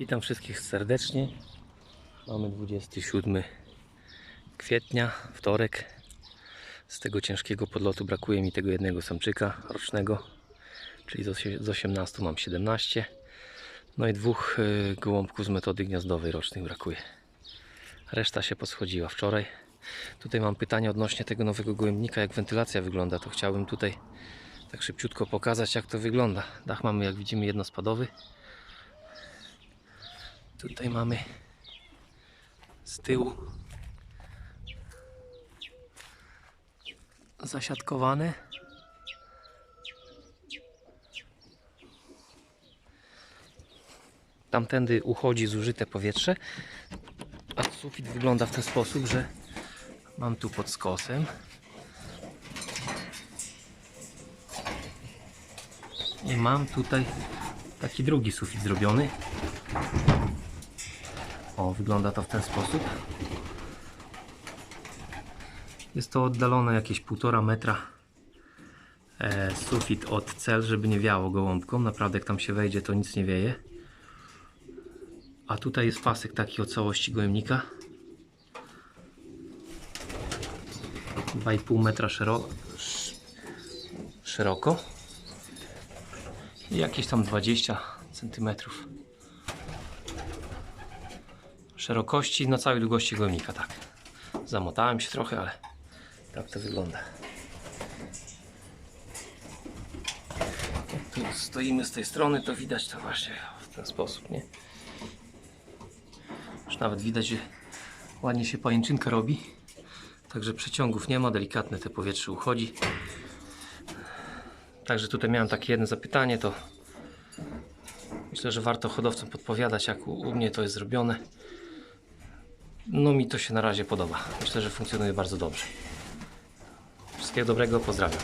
Witam wszystkich serdecznie. Mamy 27 kwietnia, wtorek. Z tego ciężkiego podlotu brakuje mi tego jednego samczyka rocznego, czyli z osie- z 18 mam 17. No i dwóch y, gołąbków z metody gniazdowej rocznych brakuje. Reszta się poschodziła wczoraj. Tutaj mam pytanie odnośnie tego nowego gołębnika, jak wentylacja wygląda. To chciałbym tutaj tak szybciutko pokazać, jak to wygląda. Dach mamy, jak widzimy, jednospadowy. Tutaj mamy z tyłu zasiatkowane. Tamtędy uchodzi zużyte powietrze, a sufit wygląda w ten sposób, że mam tu pod skosem i mam tutaj taki drugi sufit zrobiony. O, wygląda to w ten sposób. Jest to oddalone jakieś 1,5 metra e, sufit od cel, żeby nie wiało gołąbkom. Naprawdę jak tam się wejdzie, to nic nie wieje. A tutaj jest pasek taki o całości gołębnika. 2,5 metra szero sz- szeroko. I jakieś tam 20 centymetrów szerokości na całej długości gołębnika, tak. Zamotałem się trochę, ale tak to wygląda. Jak tu stoimy z tej strony, to widać to właśnie w ten sposób, nie? Już nawet widać, że ładnie się pajęczynka robi. Także przeciągów nie ma, delikatne te powietrze uchodzi. Także tutaj miałem takie jedno zapytanie, to myślę, że warto hodowcom podpowiadać, jak u, u mnie to jest zrobione. No mi to się na razie podoba. Myślę, że funkcjonuje bardzo dobrze. Wszystkiego dobrego, pozdrawiam.